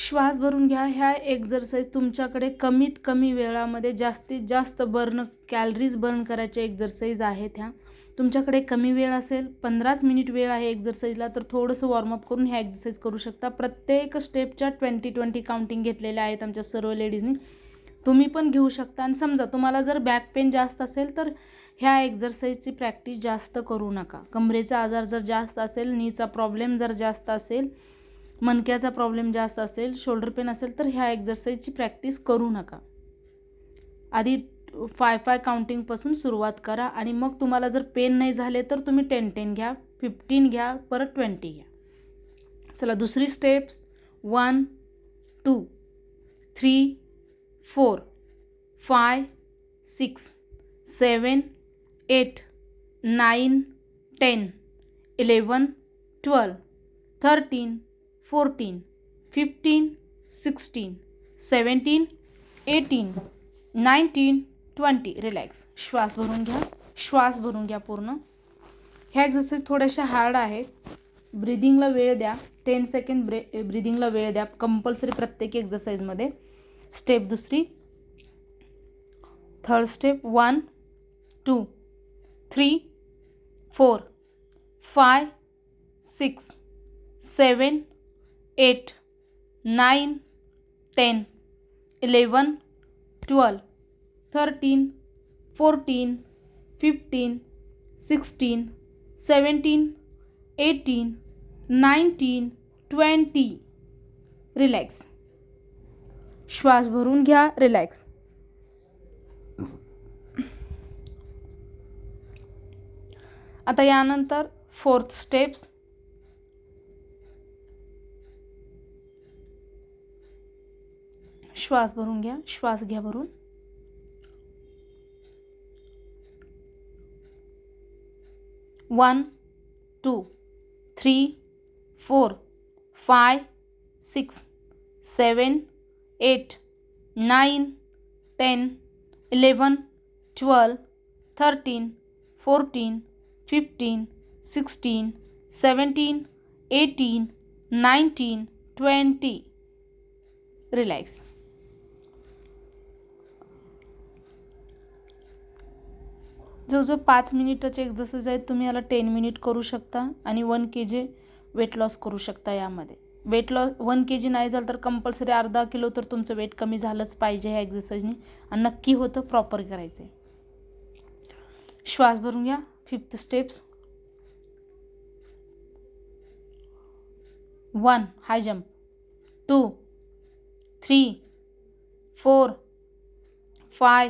श्वास भरून घ्या. ह्या एक्झरसाईज तुमच्याकडे कमीत कमी वेळामध्ये जास्तीत जास्त बर्न कॅलरीज बर्न करायच्या एक्झरसाईज आहेत ह्या. तुमच्याकडे कमी वेळ असेल पंधराच मिनिट वेळ आहे एक्झरसाईजला तर थोडंसं वॉर्मअप करून ह्या एक्झरसाईज करू शकता. प्रत्येक स्टेपच्या ट्वेंटी ट्वेंटी काउंटिंग घेतलेल्या आहेत आमच्या सर्व लेडीजनी तुम्ही पण घेऊ शकता. आणि समजा तुम्हाला जर बॅक पेन जास्त असेल तर ह्या एक्झरसाईजची प्रॅक्टिस जास्त करू नका. कमरेचा आजार जर जास्त असेल नीचा प्रॉब्लेम जर जास्त असेल मणक्याचा प्रॉब्लेम जास्त असेल शोल्डर पेन असेल तर ह्या एक्झरसाईजची प्रॅक्टिस करू नका. आधी फाय फाय काउंटिंगपासून सुरुवात करा आणि मग तुम्हाला जर पेन नाही झाले तर तुम्ही टेन टेन घ्या फिफ्टीन घ्या परत ट्वेंटी घ्या. चला दुसरी steps one two three four five six seven eight nine ten eleven twelve thirteen fourteen fifteen sixteen seventeen eighteen nineteen twenty. Relax. श्वास भरून घ्या. श्वास भरून घ्या पूर्ण. ह्या एक्झरसाईज थोड्याशा हार्ड आहेत. ब्रिदिंगला वेळ द्या. टेन सेकंड ब्रे ब्रिदिंगला वेळ द्या. कंपल्सरी प्रत्येक एक्झरसाईजमध्ये स्टेप दुसरी. Third step one two three four five six seven eight nine ten eleven twelve thirteen fourteen fifteen sixteen seventeen eighteen nineteen twenty. Relax. श्वास भरून घ्या रिलॅक्स. आता यानंतर फोर्थ स्टेप्स. श्वास भरून घ्या श्वास घ्या भरून one two three four five six seven eight nine ten eleven twelve thirteen fourteen fifteen sixteen seventeen eighteen nineteen twenty relax जवळजवळ पाच मिनिटाचे एक्झरसाईज आहेत तुम्ही याला टेन मिनिट करू शकता आणि one K G weight loss करू शकता यामध्ये. Weight loss one K G नाही झालं तर कंपल्सरी अर्धा किलो तर तुमचं वेट कमी झालंच पाहिजे ह्या एक्झरसाईजने आणि नक्की होतं प्रॉपर करायचं. आहे श्वास भरून घ्या. Fifth steps one high jump two three four five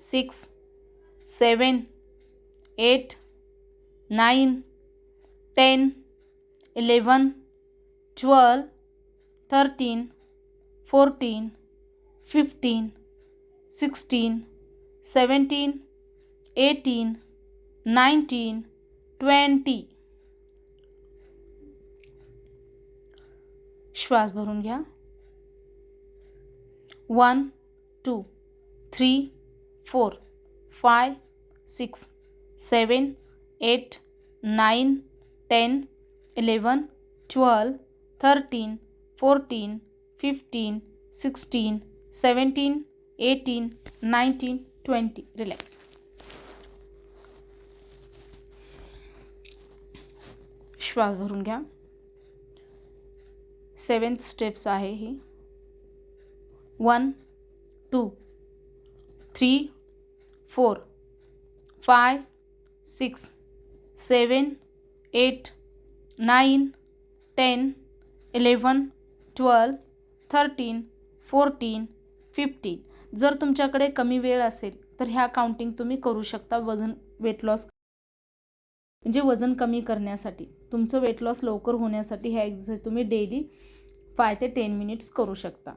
six seven, eight, nine, ten, eleven, twelve, thirteen, fourteen, fifteen, sixteen, seventeen, eighteen, nineteen, twenty. श्वास भरून घ्या. One, two, three, four, five six, seven, eight, nine, ten, eleven, twelve, thirteen, fourteen, fifteen, sixteen, seventeen, eighteen, nineteen, twenty. Relax. श्वास भरून घ्या. Seventh steps आहे ही. One, two, three, four five six seven eight nine ten eleven twelve thirteen fourteen fifteen. जर तुमच्याकडे कमी वेळ असेल तर ह्या काउंटिंग तुम्ही करू शकता वजन वेट लॉस म्हणजे वजन कमी करण्यासाठी. तुमचं वेट लॉस लवकर होण्यासाठी ह्या एक्सरसाइज तुम्ही डेली फाय ते टेन मिनिट्स करू शकता.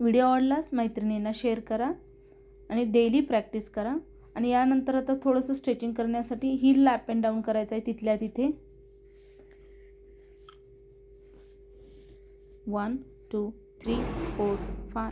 व्हिडिओ आवडलास मैत्रिणींना शेअर करा आणि डेली प्रॅक्टिस करा. आणि यानंतर आता थोडंसं स्ट्रेचिंग करण्यासाठी हिलला अप अँड डाऊन करायचं आहे तिथल्या तिथे. One two three four five